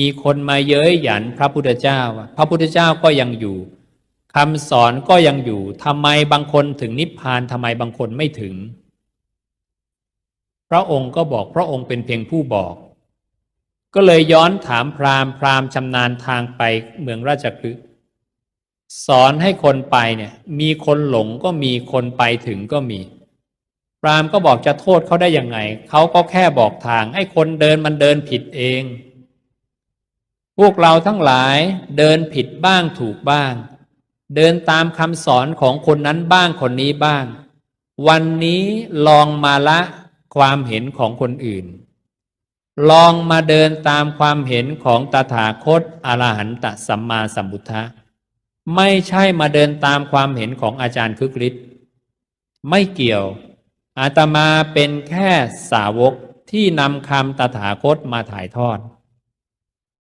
มีคนมาเย้ยหยันพระพุทธเจ้า พระพุทธเจ้าก็ยังอยู่คำสอนก็ยังอยู่ทำไมบางคนถึงนิพพานทำไมบางคนไม่ถึง พระองค์ก็บอกพระองค์เป็นเพียงผู้บอก ก็เลยย้อนถามพราหมณ์พราหมณ์ชำนาญทางไปเมืองราชคฤห์สอนให้คนไปเนี่ยมีคนหลงก็มีคนไปถึงก็มี พราหมณ์ก็บอกจะโทษเขาได้ยังไงเขาก็แค่บอกทาง ให้คนเดินมันเดินผิดเอง พวกเราทั้งหลายเดินผิดบ้างถูกบ้าง เดินตามคำสอนของคนนั้นบ้างคนนี้บ้าง วันนี้ลองมาละความเห็นของคนอื่น ลองมาเดินตามความเห็นของตถาคตอรหันตสัมมาสัมพุทธะไม่ใช่มาเดินตามความเห็นของอาจารย์คึกฤทธิ์ไม่เกี่ยว อาตมาเป็นแค่สาวกที่นำคำตถาคตมาถ่ายทอด